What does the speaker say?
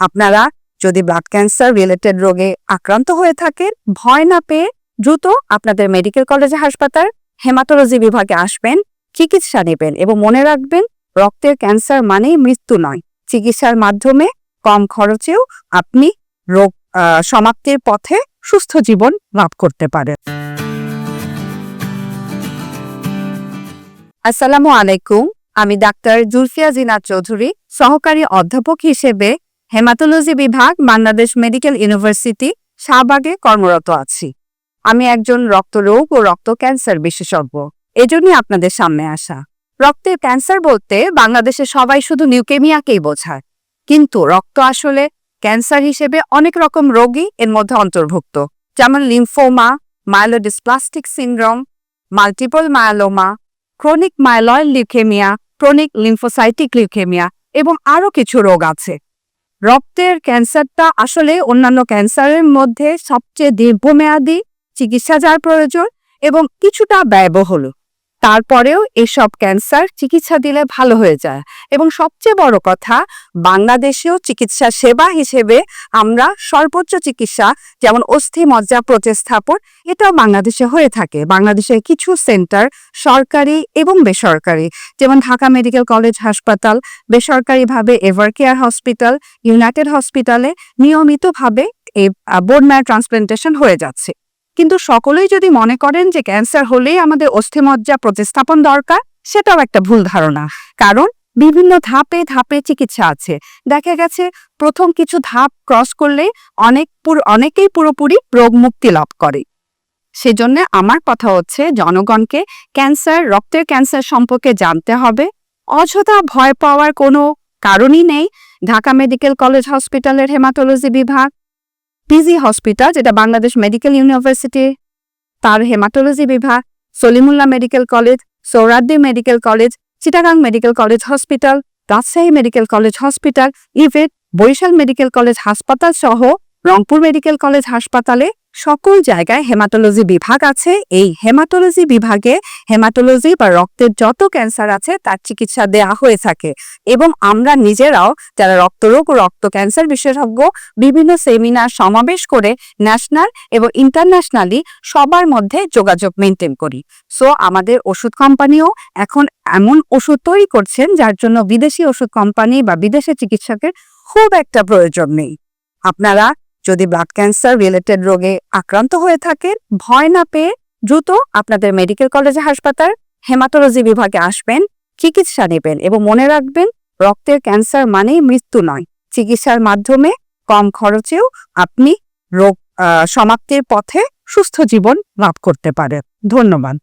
আপনারা যদি blood cancer related রোগে আক্রান্ত হয়ে থাকেন, ভয় না পেয়ে দ্রুত আপনাদের মেডিকেল কলেজ হাসপাতাল হেমাটোলজি বিভাগে আসবেন, চিকিৎসা নেবেন এবং মনে রাখবেন, রক্তের ক্যান্সার মানেই মৃত্যু নয়। চিকিৎসার মাধ্যমে কম খরচেও আপনি রোগ সমাপ্তির পথে সুস্থ জীবন লাভ করতে পারেন। আসসালামু আলাইকুম, আমি ডাক্তার জুলফিয়া জিনা চৌধুরী, সহকারী অধ্যাপক হিসেবে হেমাটোলজি বিভাগ, বাংলাদেশ মেডিকেল ইউনিভার্সিটি, শাহবাগে কর্মরত আছি। আমি একজন রক্তরোগ ও রক্ত ক্যান্সার বিশেষজ্ঞ। এজন্যই আপনাদের সামনে আসা। রক্তের ক্যান্সার বলতে বাংলাদেশে সবাই শুধু নিউকেমিয়াকেই বোঝায়। কিন্তু রক্ত আসলে ক্যান্সার হিসেবে অনেক রকম রোগই এর মধ্যে অন্তর্ভুক্ত। যেমন lymphoma myelodysplastic syndrome multiple myeloma chronic myeloid leukaemia chronic lymphocytic leukaemia এবং আরও কিছু রোগ আছে। রক্তের ক্যান্সারটা আসলে অন্যান্য ক্যান্সারের মধ্যে সবচেয়ে দীর্ঘমেয়াদী চিকিৎসা যার প্রয়োজন এবং কিছুটা ব্যয়বহুল। তারপরেও এসব ক্যান্সার চিকিৎসা দিলে ভালো হয়ে যায়। এবং সবচেয়ে বড় কথা, বাংলাদেশেও চিকিৎসা সেবা হিসেবে আমরা সর্বোচ্চ চিকিৎসা যেমন অস্থি মজ্জা প্রতিস্থাপন, এটাও বাংলাদেশে হয়ে থাকে। বাংলাদেশের কিছু সেন্টার সরকারি এবং বেসরকারি, যেমন ঢাকা মেডিকেল কলেজ হাসপাতাল, বেসরকারিভাবে এভার কেয়ার হসপিটাল, ইউনাইটেড হসপিটালে নিয়মিতভাবে এই ম্যার ট্রান্সপ্লান্টেশন হয়ে যাচ্ছে। কিন্তু সকলেই যদি মনে করেন যে ক্যান্সার হলেই আমাদের অস্থিমজ্জা প্রতিস্থাপন দরকার, সেটাও একটা ভুল ধারণা। কারণ বিভিন্ন ধাপে ধাপে চিকিৎসা আছে। দেখা গেছে, প্রথম কিছু ধাপ ক্রস করলে অনেক অনেকেই পুরোপুরি রোগ মুক্তি লাভ করে। সেজন্য আমার কথা হচ্ছে, জনগণকে ক্যান্সার, রক্তের ক্যান্সার সম্পর্কে জানতে হবে। অযথা ভয় পাওয়ার কোনো কারণই নেই। ঢাকা মেডিকেল কলেজ হসপিটালের হেমাটোলজি বিভাগ পিজি হসপিটাল যেটা বাংলাদেশ মেডিকেল ইউনিভার্সিটি তার হেমাটোলজি বিভাগ Salimullah medical college Suhrawardy medical college Chittagong medical college hospital Rajshahi medical college hospital Yvette Barishal medical college হাসপাতাল সহ রংপুর মেডিকেল কলেজ হাসপাতালে সকল জায়গায় হেমাটোলজি বিভাগ আছে। এই হেমাটোলজি বিভাগে হেমাটোলজি বা রক্তের যত ক্যান্সার আছে, তার চিকিৎসা দেয়া হয়ে থাকে। এবং আমরা নিজেরাও যারা রক্তরোগ ও রক্ত ক্যান্সার বিশেষজ্ঞ, বিভিন্ন সেমিনার সমাবেশ করে ন্যাশনাল এবং ইন্টারন্যাশনালি সবার মধ্যে যোগাযোগ মেনটেন করি। সো, আমাদের ওষুধ কোম্পানিও এখন এমন ওষুধ তৈরি করছেন, যার জন্য বিদেশি ওষুধ কোম্পানি বা বিদেশি চিকিৎসকের খুব একটা প্রয়োজন নেই। আপনারা যদি ব্লাড ক্যান্সার রিলেটেড রোগে আক্রান্ত হয়ে থাকেন ভয় না পেয়ে দ্রুত আপনাদের মেডিকেল কলেজ হাসপাতাল হেমাটোলজি বিভাগে আসবেন, চিকিৎসা নেবেন এবং মনে রাখবেন, রক্তের ক্যান্সার মানেই মৃত্যু নয়। চিকিৎসার মাধ্যমে কম খরচেও আপনি রোগ সমাপ্তির পথে সুস্থ জীবন লাভ করতে পারেন। ধন্যবাদ।